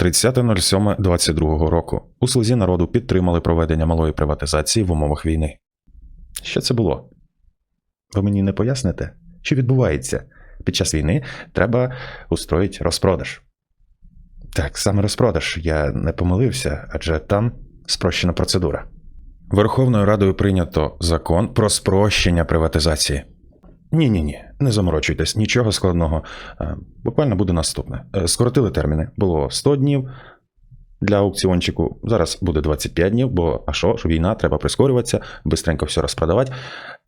30.07.22 року у слузі народу підтримали проведення малої приватизації в умовах війни. Що це було? Ви мені не поясните, що відбувається? Під час війни треба устроїть розпродаж. Так, саме розпродаж. Я не помилився, адже там спрощена процедура. Верховною Радою прийнято закон про спрощення приватизації. Ні, ні, ні, не заморочуйтесь, нічого складного. Е, Буквально буде наступне. Е, Скоротили терміни. Було 100 днів для аукціончику. Зараз буде 25 днів, бо а що, що війна, треба прискорюватися, бистренько все розпродавати.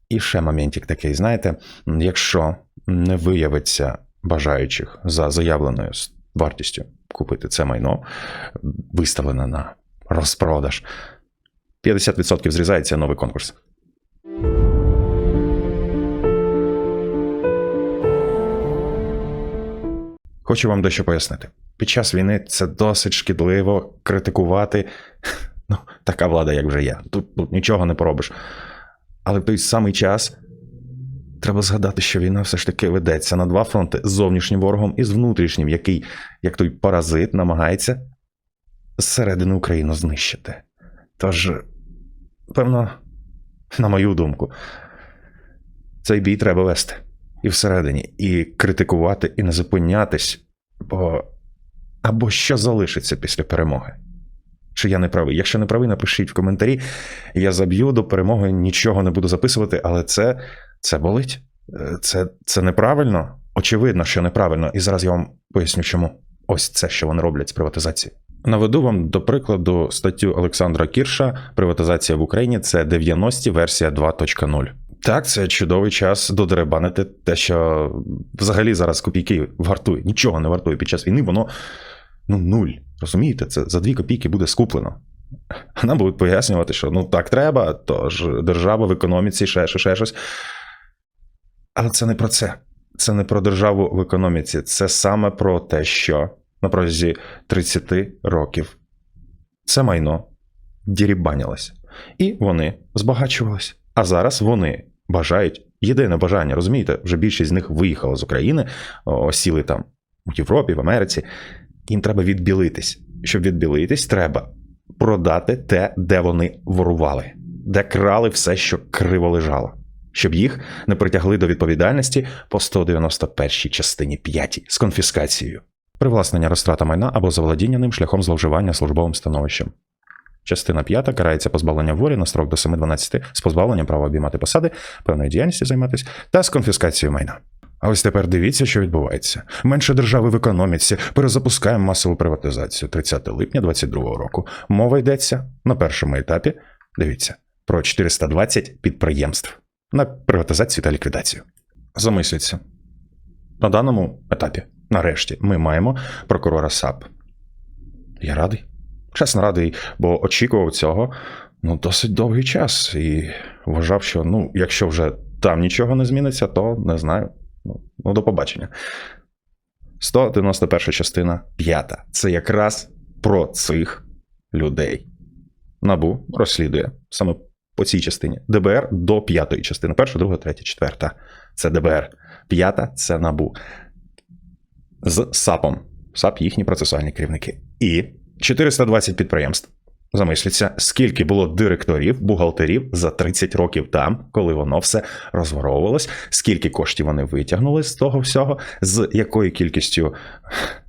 І ще моментик такий, знаєте, якщо не виявиться бажаючих за заявленою вартістю купити це майно, виставлене на розпродаж, 50% зрізається новий конкурс. Хочу вам дещо пояснити. Під час війни це досить шкідливо критикувати. Ну, така влада, як вже є. Тут, тут нічого не поробиш. Але в той самий час треба згадати, що війна все ж таки ведеться на два фронти: з зовнішнім ворогом і з внутрішнім, який, як той паразит, намагається зсередини Україну знищити. Тож, певно, на мою думку, цей бій треба вести і всередині, і критикувати, і не зупинятись, бо або що залишиться після перемоги. Чи я не правий? Якщо не правий, напишіть в коментарі. Я заб'ю до перемоги, нічого не буду записувати, але це, це болить. Е, Це, це неправильно. Очевидно, що неправильно. І зараз я вам поясню, чому. Ось це, що вони роблять з приватизації. Наведу вам до прикладу статтю Олександра Кірша Приватизація в Україні це 90-ті версія 2.0. Так, це чудовий час додеребанити те, що взагалі зараз копійки вартує, нічого не вартує під час війни, воно ну нуль. Розумієте, це за дві копійки буде скуплено. А Нам будуть пояснювати, що ну так треба, тож держава в економіці, ще, ще, ще щось. Але це не про це. Це не про державу в економіці. Це саме про те, що на протязі 30 років це майно дірібанілося. І вони збагачувалися. А зараз вони бажають єдине бажання, розумієте, вже більшість з них виїхала з України, осіли там у Європі, в Америці. Їм треба відбілитись. Щоб відбілитись, треба продати те, де вони ворували, де крали все, що криво лежало, щоб їх не притягли до відповідальності по 191 частині 5 з конфіскацією, привласнення розтрата майна або заволодіння ним шляхом зловживання службовим становищем. Частина 5 карається позбавлення волі на строк до 7-12 з позбавленням права обіймати посади, певної діяльності займатися та з конфіскацією майна. А ось тепер дивіться, що відбувається. Менше держави в економіці, перезапускаємо масову приватизацію 30 липня 2022 року. Мова йдеться на першому етапі. Дивіться про 420 підприємств на приватизацію та ліквідацію. Замисліться. На даному етапі, нарешті, ми маємо прокурора САП. Я радий. Чесно радий, бо очікував цього ну, досить довгий час і вважав, що ну, якщо вже там нічого не зміниться, то не знаю. Ну, ну до побачення. 191 частина 5. Це якраз про цих людей. Набу розслідує саме по цій частині. ДБР до п'ятої частини. Перша, друга, третя, четверта. Це ДБР. П'ята це набу. З САПом. САП їхні процесуальні керівники. І 420 підприємств. Замисліться, скільки було директорів, бухгалтерів за 30 років там, коли воно все розворовувалось, скільки коштів вони витягнули з того всього, з якою кількістю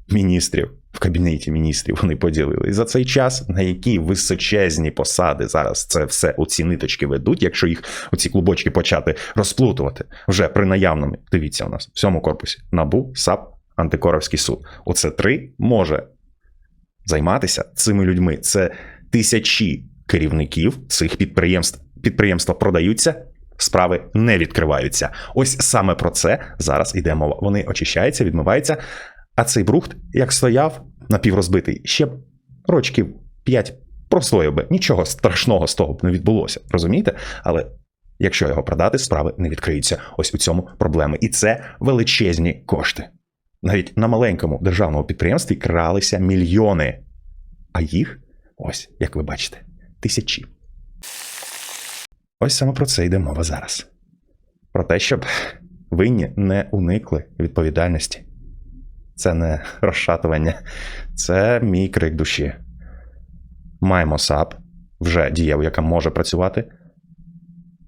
міністрів в кабінеті міністрів вони поділили. І за цей час на які височезні посади зараз це все у ці ниточки ведуть, якщо їх у ці клубочки почати розплутувати вже при наявному. Дивіться, у нас в цьому корпусі набу, САП, антикоровський суд. Оце три може займатися цими людьми. Це тисячі керівників цих підприємств. Підприємства продаються, справи не відкриваються. Ось саме про це зараз йде мова. Вони очищаються, відмиваються. А цей брухт, як стояв напіврозбитий, ще рочків 5 простояв би. Нічого страшного з того б не відбулося. Розумієте? Але якщо його продати, справи не відкриються. Ось у цьому проблеми. І це величезні кошти. Навіть на маленькому державному підприємстві кралися мільйони, а їх, ось як ви бачите, тисячі. Ось саме про це йде мова зараз. Про те, щоб винні не уникли відповідальності. це не розшатування, це мій крик душі. Маємо САП, вже дієву, яка може працювати.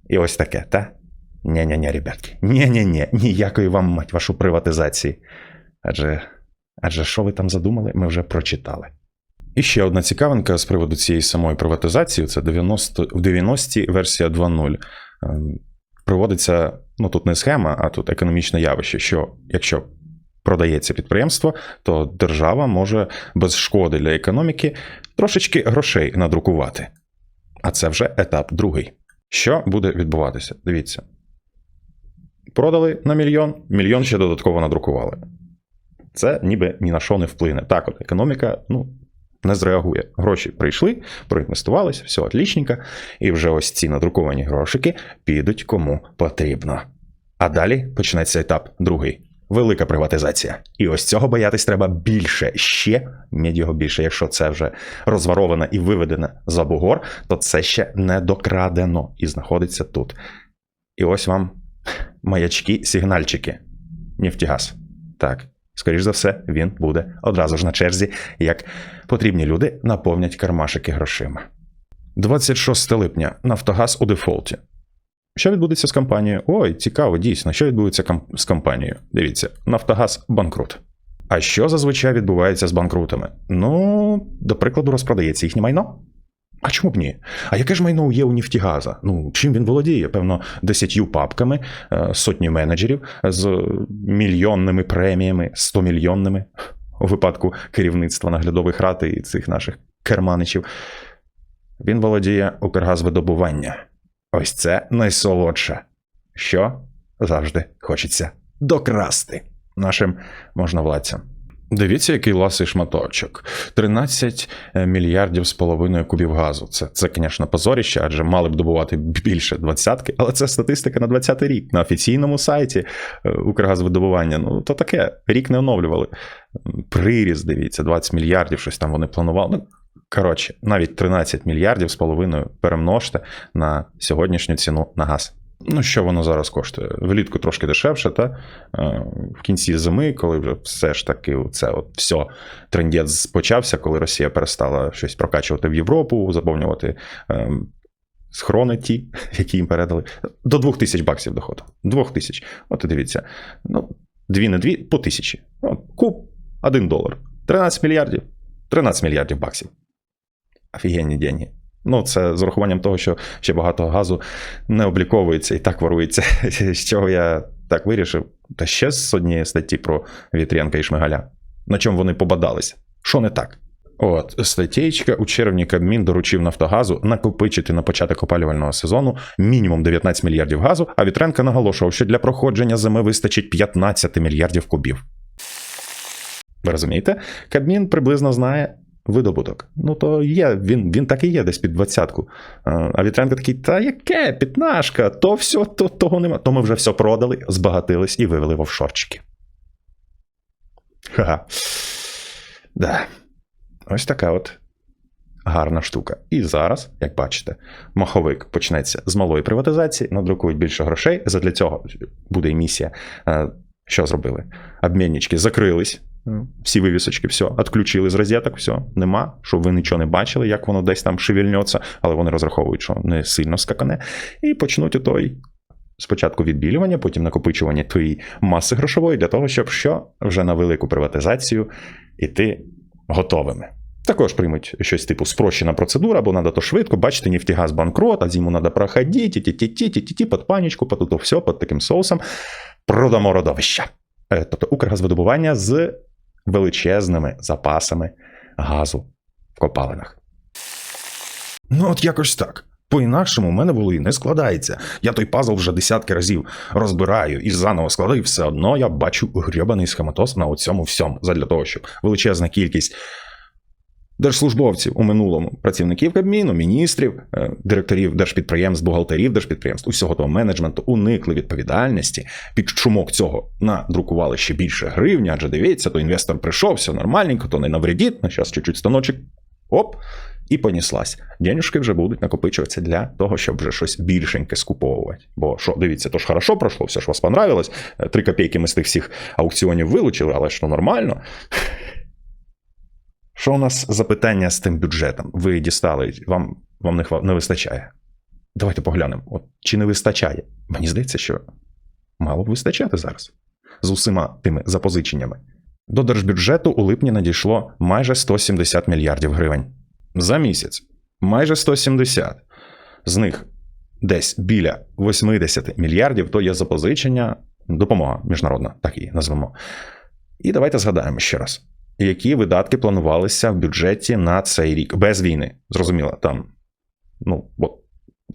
І ось таке, та? Ні-ні-ні, ребятки. Ні-ні-ні, ніякої вам мать вашу приватизації. Адже, адже що ви там задумали, ми вже прочитали. І ще одна цікавинка з приводу цієї самої приватизації: це 90, в 90-ті версія 2.0. Ем, Проводиться, ну тут не схема, а тут економічне явище, що якщо продається підприємство, то держава може без шкоди для економіки трошечки грошей надрукувати. А це вже етап другий. Що буде відбуватися? Дивіться. Продали на мільйон, мільйон ще додатково надрукували. Це ніби ні на що не вплине. Так, от економіка ну, не зреагує. Гроші прийшли, проінвестувались, все отлічненько, і вже ось ці надруковані грошики підуть кому потрібно. А далі почнеться етап другий. Велика приватизація. І ось цього боятись треба більше ще, його більше. Якщо це вже розваровано і виведено за бугор, то це ще не докрадено і знаходиться тут. І ось вам маячки, сигнальчики. Нефтігаз. Так, скоріш за все, він буде одразу ж на черзі, як потрібні люди наповнять кармашики грошима. 26 липня Нафтогаз у дефолті. Що відбудеться з компанією? Ой, цікаво, дійсно, що відбудеться з компанією? Дивіться, Нафтогаз банкрут. А що зазвичай відбувається з банкрутами? Ну, до прикладу, розпродається їхнє майно. А чому б ні? А яке ж майно є у Нефтігаза? Ну, чим він володіє? Певно, десятью папками, е, сотні менеджерів з мільйонними преміями, стомільйонними у випадку керівництва наглядових рад і цих наших керманичів. Він володіє Укргазвидобування. Ось це найсолодше. Що завжди хочеться докрасти нашим можновладцям. Дивіться, який ласий шматочок. 13 мільярдів з половиною кубів газу. Це, це, звісно, позоріще, адже мали б добувати більше двадцятки, але це статистика на 20-й рік на офіційному сайті е, Укргазвидобування. Ну, то таке, рік не оновлювали. Приріз, дивіться, 20 мільярдів, щось там вони планували. Ну, коротше, навіть 13 мільярдів з половиною перемножте на сьогоднішню ціну на газ. Ну, що воно зараз коштує? Влітку трошки дешевше, та Е, в кінці зими, коли вже все ж таки це от все трендець почався, коли Росія перестала щось прокачувати в Європу, заповнювати е, схорони ті, які їм передали. До 2000 баксів доходу. 2000. От і дивіться. Ну, дві не дві, по тисячі. От, куб, один долар. 13 мільярдів. 13 мільярдів баксів. Офігенні деньги. Ну, це з урахуванням того, що ще багато газу не обліковується і так ворується. З чого я так вирішив. Та ще з однієї статті про Вітренка і Шмигаля. На чому вони побадались? Що не так? От статтєчка у червні Кабмін доручив Нафтогазу накопичити на початок опалювального сезону мінімум 19 мільярдів газу, а Вітренка наголошував, що для проходження зими вистачить 15 мільярдів кубів. Ви розумієте? Кабмін приблизно знає видобуток. Ну, то є, він, він так і є десь під двадцятку. А а Вітренко такий, та яке, п'ятнашка, то все, то, того нема. То ми вже все продали, збагатились і вивели в офшорчики. Ха-ха. Да. Ось така от гарна штука. І зараз, як бачите, маховик почнеться з малої приватизації, надрукують більше грошей. Задля цього буде місія. Е, Що зробили? Обміннички закрились. Всі вивісочки, все, відключили з розеток, все, нема, щоб ви нічого не бачили, як воно десь там шевільнеться, але вони розраховують, що не сильно скакане, і почнуть той спочатку відбілювання, потім накопичування тієї маси грошової для того, щоб що вже на велику приватизацію іти готовими. Також приймуть щось типу спрощена процедура, бо треба то швидко, бачите, нефтегаз банкрот, а зиму треба проходити, ті-ті-ті, ті-ті-ті, під панічку, під то все, під таким соусом. Продамо родовища. Е, Тобто Укргазвидобування з величезними запасами газу в копалинах. Ну, от якось так. По-інакшому в мене було і не складається. Я той пазл вже десятки разів розбираю і заново складаю, все одно я бачу грьобаний схематоз на цьому всьому, задля того, щоб величезна кількість держслужбовців у минулому, працівників Кабміну, міністрів, е, директорів держпідприємств, бухгалтерів держпідприємств, усього того менеджменту уникли відповідальності, під шумок цього надрукували ще більше гривні, адже дивіться, то інвестор прийшов, все нормальненько, то не навредить, на зараз чуть-чуть станочок Оп, і поніслась. Денюжки вже будуть накопичуватися для того, щоб вже щось більшеньке скуповувати. Бо що, дивіться, то ж хорошо пройшло, все ж вас понравилось. Е, Три копійки ми з тих всіх аукціонів вилучили, але ж то нормально. Що у нас за питання з тим бюджетом? Ви дістали, вам, вам не, не вистачає. Давайте поглянемо, от, чи не вистачає. Мені здається, що мало б вистачати зараз з усіма тими запозиченнями. До держбюджету у липні надійшло майже 170 мільярдів гривень. За місяць майже 170. З них десь біля 80 мільярдів то є запозичення, допомога міжнародна, так її назвемо. І давайте згадаємо ще раз, які видатки планувалися в бюджеті на цей рік без війни. Зрозуміло, там, ну, от,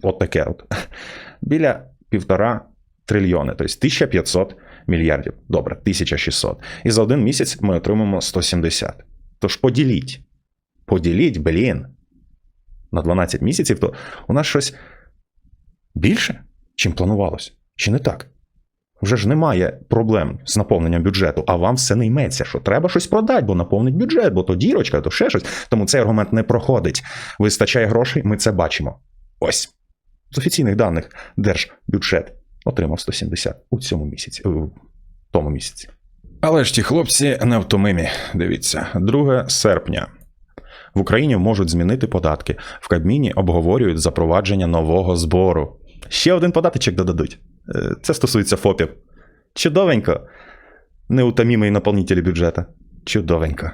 от таке от. Біля півтора трильйони, тобто 1500 мільярдів. Добре, 1600. І за один місяць ми отримаємо 170. Тож поділіть. Поділіть, блін. На 12 місяців, то у нас щось більше, чим планувалось. Чи не так? Вже ж немає проблем з наповненням бюджету, а вам все не йметься, що треба щось продати, бо наповнить бюджет, бо то дірочка, то ще щось. Тому цей аргумент не проходить. Вистачає грошей, ми це бачимо. Ось. З офіційних даних держбюджет отримав 170 у цьому місяці, у тому місяці. Але ж ті хлопці невтомимі. Дивіться, 2 серпня. В Україні можуть змінити податки. В Кабміні обговорюють запровадження нового збору. Ще один податочок додадуть. Е, Це стосується ФОПів. Чудовенько. Неутомімий наповнителі бюджету. Чудовенько.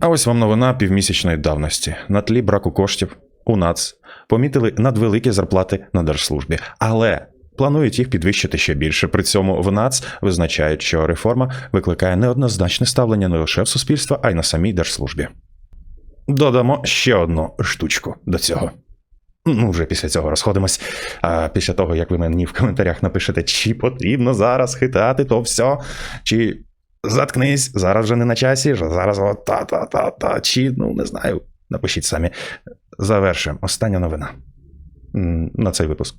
А ось вам новина півмісячної давності. На тлі браку коштів у НАЦ помітили надвеликі зарплати на держслужбі, але планують їх підвищити ще більше. При цьому в НАЦ визначають, що реформа викликає неоднозначне ставлення не лише в суспільства, а й на самій держслужбі. Додамо ще одну штучку до цього. Ну, вже після цього розходимось. А після того, як ви мені в коментарях напишете, чи потрібно зараз хитати то все, чи заткнись, зараз вже не на часі, зараз та-та-та-та, чи ну не знаю. Напишіть самі. Завершуємо. Остання новина на цей випуск.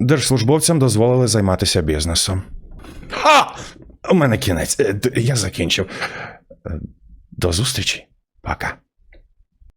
Держслужбовцям дозволили займатися бізнесом. Ха! У мене кінець. Е, Я закінчив. Е, До зустрічі. Пока.